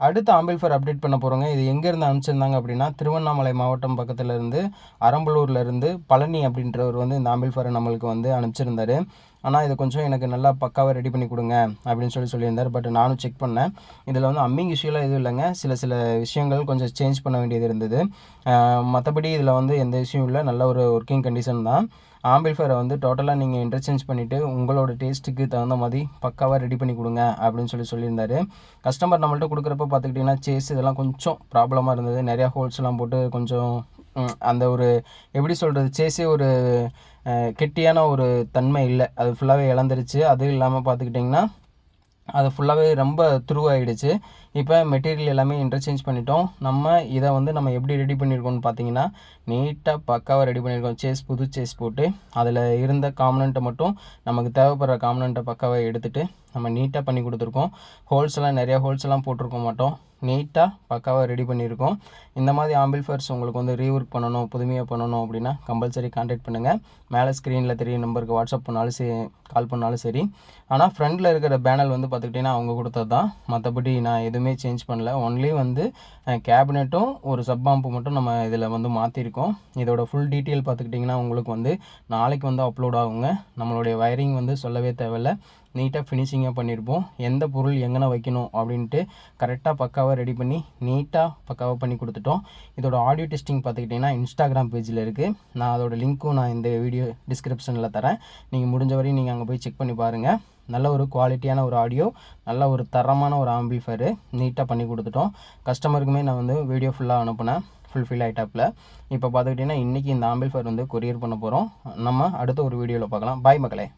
அடுத்த ஆம்பிள்ஃபர் அப்டேட் பண்ண போகிறோங்க இது எங்கேருந்து அனுப்பிச்சிருந்தாங்க அப்படின்னா திருவண்ணாமலை மாவட்டம் பக்கத்தில் இருந்து அரம்பலூர்லருந்து பழனி அப்படின்றவர் வந்து இந்த ஆம்பிள்ஃபரை நம்மளுக்கு வந்து அனுப்பிச்சிருந்தாரு. ஆனால் இது கொஞ்சம் எனக்கு நல்லா பக்காவாக ரெடி பண்ணி கொடுங்க அப்படின்னு சொல்லி சொல்லியிருந்தார். பட் நானும் செக் பண்ணேன். இதில் வந்து அம்மிங் இஷ்யூலாம் எதுவும் இல்லைங்க. சில சில விஷயங்கள் கொஞ்சம் சேஞ்ச் பண்ண வேண்டியது இருந்தது. மற்றபடி இதில் வந்து எந்த இஷ்யூ இல்லை. நல்ல ஒரு ஒர்க்கிங் கண்டிஷன் தான். ஆம்பிள்ஃபயரை வந்து டோட்டலாக நீங்கள் இன்டர்சேஞ்ச் பண்ணிவிட்டு உங்களோட டேஸ்ட்டுக்கு தகுந்த மாதிரி பக்காவாக ரெடி பண்ணி கொடுங்க அப்படின்னு சொல்லி சொல்லியிருந்தாரு. கஸ்டமர் நம்மள்ட்ட கொடுக்குறப்ப பார்த்துக்கிட்டிங்கன்னா சேஸ் இதெல்லாம் கொஞ்சம் ப்ராப்ளமாக இருந்தது. நிறையா ஹோல்ஸ்லாம் போட்டு கொஞ்சம் அந்த ஒரு எப்படி சொல்கிறது சேஸே ஒரு கெட்டியான ஒரு தன்மை இல்லை. அது ஃபுல்லாகவே இழந்துருச்சு. அதுவும் இல்லாமல் பார்த்துக்கிட்டிங்கன்னா அது ஃபுல்லாகவே ரொம்ப துருவாயிடுச்சு. இப்போ மெட்டீரியல் எல்லாமே இன்டர்சேஞ்ச் பண்ணிட்டோம். நம்ம இதை வந்து நம்ம எப்படி ரெடி பண்ணியிருக்கோம்னு பார்த்தீங்கன்னா நீட்டாக பக்காவாக ரெடி பண்ணியிருக்கோம். சேஸ் புது சேஸ் போட்டு அதில் இருந்த காம்பனண்ட்டை மட்டும் நமக்கு தேவைப்படுற காம்பனண்ட்டை பக்காவாக எடுத்துகிட்டு நம்ம நீட்டாக பண்ணி கொடுத்துருக்கோம். ஹோல்ஸ் எல்லாம் நிறையா ஹோல்ஸ் எல்லாம் போட்டிருக்க மாட்டோம். நீட்டாக பக்காவாக ரெடி பண்ணியிருக்கோம். இந்த மாதிரி ஆம்பிள்ஃபர்ஸ் உங்களுக்கு வந்து ரீஒர்க் பண்ணணும் புதுமையாக பண்ணணும் அப்படின்னா கம்பல்சரி கான்டாக்ட் பண்ணுங்கள் மேலே ஸ்க்ரீனில் தெரிய நம்பருக்கு வாட்ஸ்அப் பண்ணாலும் சரி கால் பண்ணாலும் சரி. ஆனால் ஃப்ரண்டில் இருக்கிற பேனல் வந்து பார்த்துக்கிட்டிங்கன்னா அவங்க கொடுத்தது தான் மற்றபடி நான் எதுவுமே சேஞ்ச் பண்ணல. ஒன்லி வந்து கேபினெட்டும் ஒரு சப் பாம்பு மட்டும் நம்ம இதில் வந்து மாற்றிருக்கோம் இதோட ஃபுல் டீட்டெயில் பார்த்துக்கிட்டிங்கன்னா உங்களுக்கு வந்து நாளைக்கு வந்து அப்லோட் ஆகுங்க. நம்மளுடைய வயரிங் வந்து சொல்லவே தேவையில்ல. நீட்டாக ஃபினிஷிங்காக பண்ணியிருப்போம் எந்த பொருள் எங்கேனா வைக்கணும் அப்படின்ட்டு கரெக்டாக பக்காவாக ரெடி பண்ணி நீட்டாக பக்காவாக பண்ணி கொடுத்துட்டோம். இதோட ஆடியோ டெஸ்டிங் பார்த்துக்கிட்டிங்கன்னா இன்ஸ்டாகிராம் பேஜில் இருக்குது நான் அதோட லிங்க்கும் நான் இந்த வீடியோ டிஸ்கிரிப்ஷனில் தரேன். நீங்கள் முடிஞ்ச வரையும் நீங்கள் அங்கே போய் செக் பண்ணி பாருங்கள் நல்ல ஒரு குவாலிட்டியான ஒரு ஆடியோ நல்ல ஒரு தரமான ஒரு ஆம்பிள்ஃபயரு நீட்டாக பண்ணி கொடுத்துட்டோம். கஸ்டமருக்குமே நான் வந்து வீடியோ ஃபுல்லாக அனுப்புனேன். ஃபுல்ஃபில் ஆகிட்டாப்பில் இப்போ பார்த்துக்கிட்டிங்கன்னா இன்றைக்கி இந்த ஆம்பிள்ஃபர் வந்து கொரியர் பண்ண போகிறோம் நம்ம அடுத்த ஒரு வீடியோவில் பார்க்கலாம். பாய் மக்களே.